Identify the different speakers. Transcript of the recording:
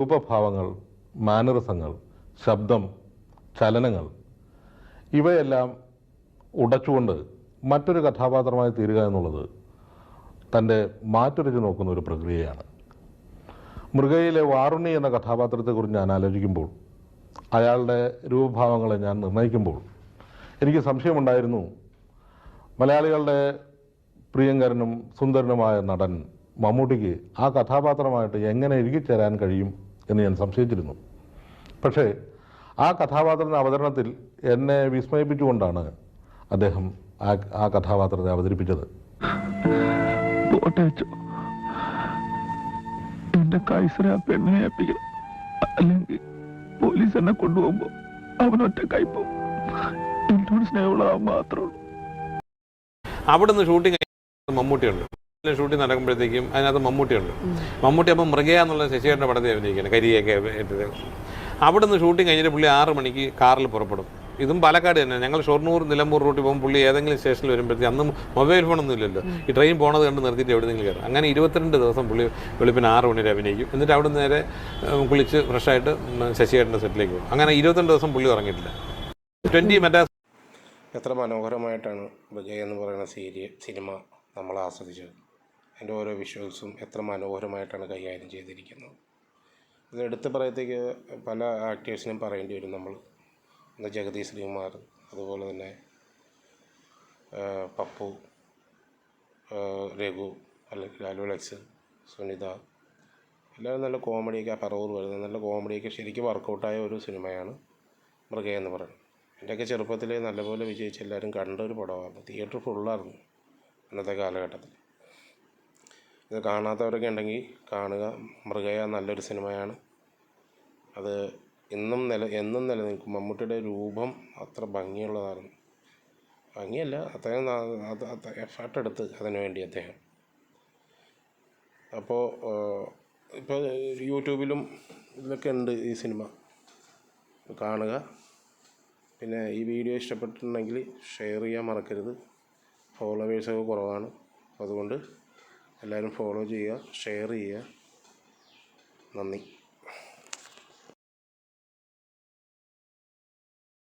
Speaker 1: രൂപഭാവങ്ങൾ മാനറിസങ്ങൾ ശബ്ദം ചലനങ്ങൾ ഇവയെല്ലാം ഉടച്ചുകൊണ്ട് മറ്റൊരു കഥാപാത്രമായി തീരുക എന്നുള്ളത് തന്റെ മാറ്റുരച്ച് നോക്കുന്ന ഒരു പ്രക്രിയയാണ്. മൃഗയിലെ വാറുണ്ണി എന്ന കഥാപാത്രത്തെക്കുറിച്ച് ഞാൻ ആലോചിക്കുമ്പോൾ അയാളുടെ രൂപഭാവങ്ങളെ ഞാൻ നിർണയിക്കുമ്പോൾ എനിക്ക് സംശയമുണ്ടായിരുന്നു. മലയാളികളുടെ പ്രിയങ്കരനും സുന്ദരനുമായ നടൻ മമ്മൂട്ടിക്ക് ആ കഥാപാത്രമായിട്ട് എങ്ങനെ ഇഴുകിച്ചേരാൻ കഴിയും? എന്ന് ഞാൻ സംശയിച്ചിരുന്നു. പക്ഷേ ആ കഥാപാത്രത്തിന്റെ അവതരണത്തിൽ എന്നെ വിസ്മയിപ്പിച്ചുകൊണ്ടാണ് അദ്ദേഹം ആ ആ കഥാപാത്രത്തെ അവതരിപ്പിച്ചത്.
Speaker 2: എന്റെ കൈസറെ ആ പെണ്ണിനെ ഏൽപ്പിക്കണം അല്ലെങ്കിൽ പോലീസ് എന്നെ കൊണ്ടുപോകുമ്പോ അവനൊറ്റ കൈപ്പോവും എന്നോട് സ്നേഹമുള്ളതാ മാത്രമേ ഉള്ളൂ.
Speaker 3: അവിടുന്ന് ഷൂട്ടിംഗ് മമ്മൂട്ടിയുണ്ട്? ഷൂട്ടിംഗ് നടക്കുമ്പോഴത്തേക്കും അതിനകത്ത് മമ്മൂട്ടിയുണ്ട് മമ്മൂട്ടി അപ്പം മൃഗയ എന്നുള്ള ശശിയേട്ടന്റെ പടത്തിൽ അഭിനയിക്കുകയാണ് കരിയൊക്കെ ഏറ്റത് അവിടുന്ന് ഷൂട്ടിംഗ് കഴിഞ്ഞിട്ട് പുള്ളി ആറ് മണിക്ക് കാറിൽ പുറപ്പെടും. ഇതും പാലക്കാട് തന്നെ. ഞങ്ങൾ ഷൊർണൂർ നിലമ്പൂർ റൂട്ടിൽ പോകുമ്പോൾ പുള്ളി ഏതെങ്കിലും സ്റ്റേഷനിൽ വരുമ്പോഴത്തേക്ക് അന്ന് മൊബൈൽ ഫോണൊന്നും ഇല്ലല്ലോ. ഈ ട്രെയിൻ പോണത് കണ്ട് നിർത്തിയിട്ട് എവിടെയെങ്കിലും കയറും. അങ്ങനെ ഇരുപത്തിരണ്ട് ദിവസം പുള്ളി വെളുപ്പിന് ആറ് മണി വരെ അഭിനയിക്കും. എന്നിട്ട് അവിടെ നിന്ന് നേരെ കുളിച്ച് ഫ്രഷായിട്ട് ശശിയേട്ടന്റെ സെറ്റിലേക്ക് പോകും. അങ്ങനെ ഇരുപത്തിരണ്ട് ദിവസം പുള്ളി ഇറങ്ങിയിട്ടില്ല ട്വന്റി മറ്റേ
Speaker 4: എത്ര മനോഹരമായിട്ടാണ് വിജയ് എന്ന് പറയുന്ന സീരിയ സിനിമ നമ്മൾ ആസ്വദിച്ചത്. അതിന്റെ ഓരോ വിഷ്വൽസും എത്ര മനോഹരമായിട്ടാണ് കൈകാര്യം ചെയ്തിരിക്കുന്നത്. ഇത് എടുത്ത് പറയത്തേക്ക് പല ആക്ടേഴ്സിനും പറയേണ്ടി വരും നമ്മൾ. എന്താ ജഗതി ശ്രീകുമാർ അതുപോലെ തന്നെ പപ്പു രഘു അല്ലെങ്കിൽ ലാലു ലക്സ് സുനിത എല്ലാവരും നല്ല കോമഡിയൊക്കെ പറവൂർ വരുന്നത്. നല്ല കോമഡിയൊക്കെ ശരിക്കും വർക്കൗട്ടായ ഒരു സിനിമയാണ് മൃഗ എന്ന് പറയുന്നത്. എന്റെയൊക്കെ ചെറുപ്പത്തിൽ നല്ലപോലെ വിജയിച്ച് എല്ലാവരും കണ്ട ഒരു പടമാണ്. തിയേറ്റർ ഫുള്ളായിരുന്നു അന്നത്തെ കാലഘട്ടത്തിൽ. ഇത് കാണാത്തവരൊക്കെ ഉണ്ടെങ്കിൽ കാണുക. മൃഗയ നല്ലൊരു സിനിമയാണ്. അത് ഇന്നും നില എന്നും നിലനിൽക്കും. മമ്മൂട്ടിയുടെ രൂപം അത്ര ഭംഗിയുള്ളതായിരുന്നു. ഭംഗിയല്ല അദ്ദേഹം എഫേർട്ട് എടുത്ത് അതിനു വേണ്ടി അദ്ദേഹം. അപ്പോൾ ഇപ്പോൾ യൂട്യൂബിലും ഇതിലൊക്കെ ഉണ്ട് ഈ സിനിമ. കാണുക. പിന്നെ ഈ വീഡിയോ ഇഷ്ടപ്പെട്ടിട്ടുണ്ടെങ്കിൽ ഷെയർ ചെയ്യാൻ മറക്കരുത്. ഫോളോവേഴ്സൊക്കെ കുറവാണ്. അതുകൊണ്ട് എല്ലാവരും ഫോളോ ചെയ്യുക ഷെയർ ചെയ്യുക. നന്ദി.